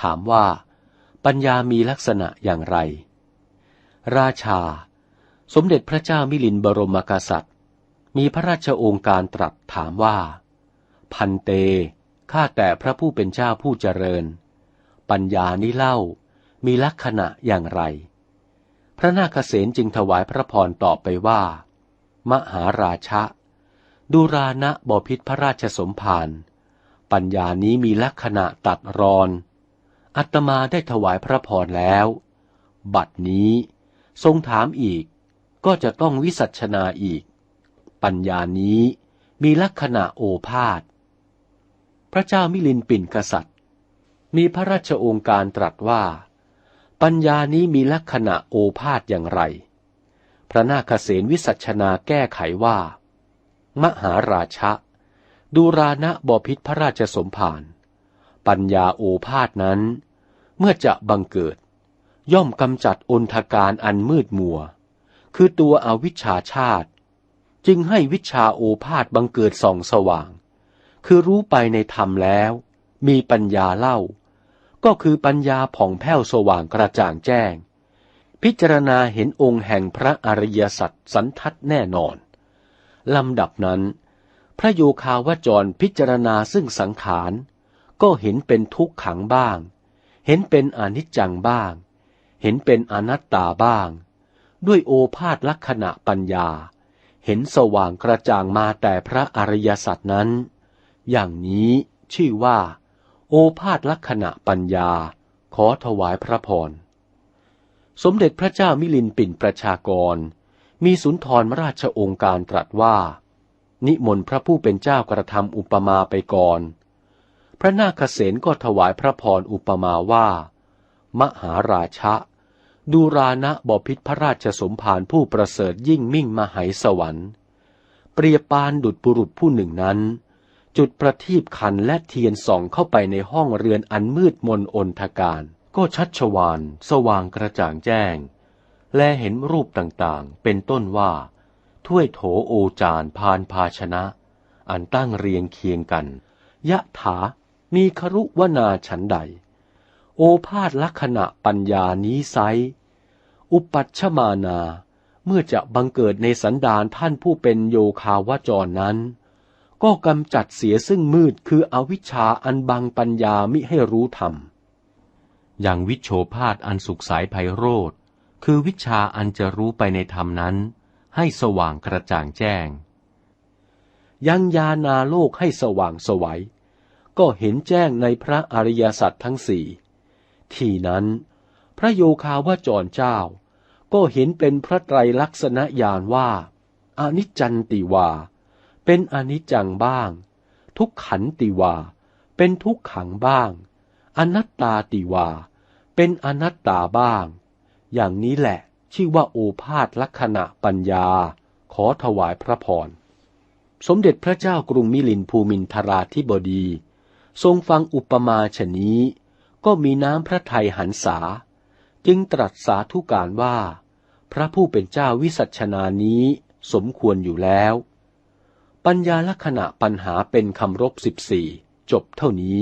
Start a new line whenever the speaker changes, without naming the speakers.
ถามว่า ปัญญามีลักษณะอย่างไร ราชา สมเด็จพระเจ้ามิลินบรมกษัตริย์ มีพระราชโองการตรัสถามว่า พันเต ข้าแต่พระผู้เป็นเจ้าผู้เจริญ ปัญญานี้เล่า มีลักษณะอย่างไร พระนาคเษนจึงถวายพระพรตอบไปว่า มหาราชะดูรานะบพิษพระราชสมภารปัญญานี้มีลักษณะตัดรอน อัตมาได้ถวายพระพรแล้ว บัดนี้ทรงถามอีกก็จะต้องวิสัชนาอีก ปัญญานี้มีลักษณะโอภาษพระเจ้ามิลินปินกษัตริย์ มีพระราชโองการตรัสว่า ปัญญานี้มีลักษณะโอภาษอย่างไร พระนาคเษนวิสัชนาแก้ไขว่า มหาราชะดูรานะบพิษพระราชสมภารปัญญาโอภาษนั้น เมื่อจะบังเกิด ย่อมกำจัดอนทการอันมืดมัว คือตัวอวิชชาชาติ จึงให้วิชาโอภาษบังเกิดส่องสว่าง คือรู้ไปในธรรมแล้ว มีปัญญาเล่า ก็คือปัญญาผ่องแผ้วสว่างกระจ่างแจ้ง พิจารณาเห็นองค์แห่งพระอริยสัจสันทัดแน่นอนลำดับนั้น พระโยคาวจรพิจารณาซึ่งสังขาร ก็เห็นเป็นทุกขังบ้าง เห็นเป็นอนิจจังบ้าง เห็นเป็นอนัตตาบ้าง ด้วยโอภาษลักษณะปัญญา เห็นสว่างกระจ่างมาแต่พระอริยสัจนั้น อย่างนี้ชื่อว่า โอภาษลักษณะปัญญา ขอถวายพระพร สมเด็จพระเจ้ามิลินปินประชากร มีสุนทรราชองค์การตรัสว่า นิมนต์พระผู้เป็นเจ้ากระทำอุปมาไปก่อน พระนาคเษนก็ถวายพระพรอุปมาว่า มหาราชะ ดูรานะบพิษพระราชสมภารผู้ประเสริฐยิ่งมิ่งมหายสวรรค์ เปรียบปานดุจบุรุษผู้หนึ่งนั้น จุดประทีปขันและเทียนส่องเข้าไปในห้องเรือนอันมืดมนอนทการ ก็ชัดชวานสว่างกระจ่างแจ้ง และเห็นรูปต่างๆ เป็นต้นว่า ถ้วยโถโอจานพานภาชนะ อันตั้งเรียงเคียงกันยะถา มีครุวนาฉันใด โอภาษลักษณะปัญญานี้ไซอุปัชฌมานา เมื่อจะบังเกิดในสันดานท่านผู้เป็นโยคาวจรนั้น ก็กำจัดเสียซึ่งมืดคืออวิชชาอันบังปัญญามิให้รู้ธรรม อย่างวิโชภาษอันสุขสายไพโรธ คือวิชาอันจะรู้ไปในธรรมนั้น ให้สว่างกระจ่างแจ้ง ยังยานาโลกให้สว่างสวัย ก็เห็นแจ้งในพระอริยสัจทั้งสี่ ที่นั้น พระโยคาวาจรเจ้า ก็เห็นเป็นพระไตรลักษณญาณว่าอนิจจันติวา เป็นอนิจจังบ้าง ทุกขันติวา เป็นทุกขังบ้าง อนัตตาติวา เป็นอนัตตาบ้าง อย่างนี้แหละชื่อว่าโอภาษลักษณะปัญญา ขอถวายพระพร สมเด็จพระเจ้ากรุงมิลินภูมินทราธิบดี ทรงฟังอุปมาชนี้ ก็มีน้ำพระทัยหันษา จึงตรัสสาธุการว่า พระผู้เป็นเจ้าวิสัชนานี้สมควรอยู่แล้ว ปัญญาลักษณะปัญหาเป็นคำรบสิบสี่จบเท่านี้